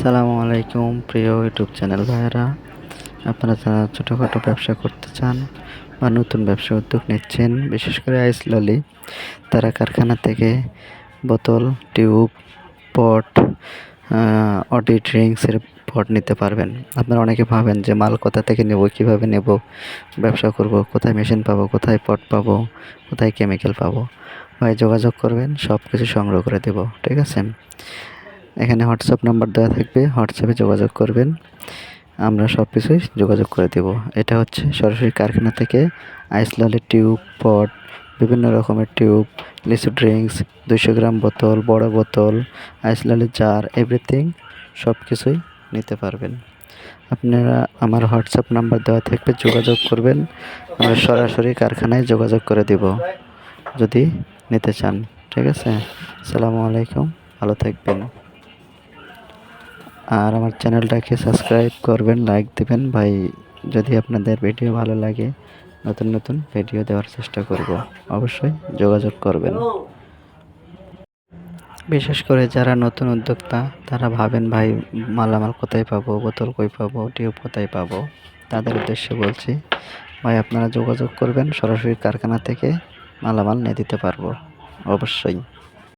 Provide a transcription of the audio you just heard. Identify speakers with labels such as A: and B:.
A: সালামু আলাইকুম, প্রিয় ইউটিউব চ্যানেল ভাইয়েরা। আপনারা যারা ছোটোখাটো ব্যবসা করতে চান বা নতুন ব্যবসা উদ্যোগ নিচ্ছেন, বিশেষ করে আইস ললি, তারা কারখানা থেকে বোতল, টিউব, পট অডি ড্রিঙ্কসের পট নিতে পারবেন। আপনারা অনেকে ভাবেন যে, মাল কোথা থেকে নেব, কীভাবে নেব, ব্যবসা করব, কোথায় মেশিন পাবো, কোথায় পট পাবো, কোথায় কেমিক্যাল পাবো? ভাই, যোগাযোগ করবেন সব কিছু সংগ্রহ করে দেবো, ঠিক আছে? এখানে হোয়াটসঅ্যাপ নাম্বার দেওয়া থাকবে হোয়াটসঅ্যাপে যোগাযোগ করবেন। আমরা সব কিছুই যোগাযোগ করে দেব। এটা হচ্ছে সরাসরি কারখানা থেকে আইসলালের টিউব পট বিভিন্ন রকমের টিউব লিচু ড্রিঙ্কস দুশো গ্রাম বোতল, বড় বোতল আইসলালের জার এভরিথিং সব কিছুই নিতে পারবেন। আপনারা আমার হোয়াটসঅ্যাপ নাম্বার দেওয়া থাকবে, যোগাযোগ করবেন। আমরা সরাসরি কারখানায় যোগাযোগ করে দেব, যদি নিতে চান। ঠিক আছে? আসসালামু আলাইকুম, ভালো থাকবেন। আর আমার চ্যানেলটাকে সাবস্ক্রাইব করবেন, লাইক দেবেন। ভাই, যদি আপনাদের ভিডিও ভালো লাগে, নতুন নতুন ভিডিও দেওয়ার চেষ্টা করব। অবশ্যই যোগাযোগ করবেন। বিশেষ করে যারা নতুন উদ্যোক্তা, তারা ভাবেন, ভাই, মালামাল কোথায় পাবো? বোতল কই পাবো? টিউব কোথায় পাবো? তাদের উদ্দেশ্যে বলছি, ভাই, আপনারা যোগাযোগ করবেন। সরাসরি কারখানা থেকে মালামাল নিয়ে দিতে পারব। অবশ্যই।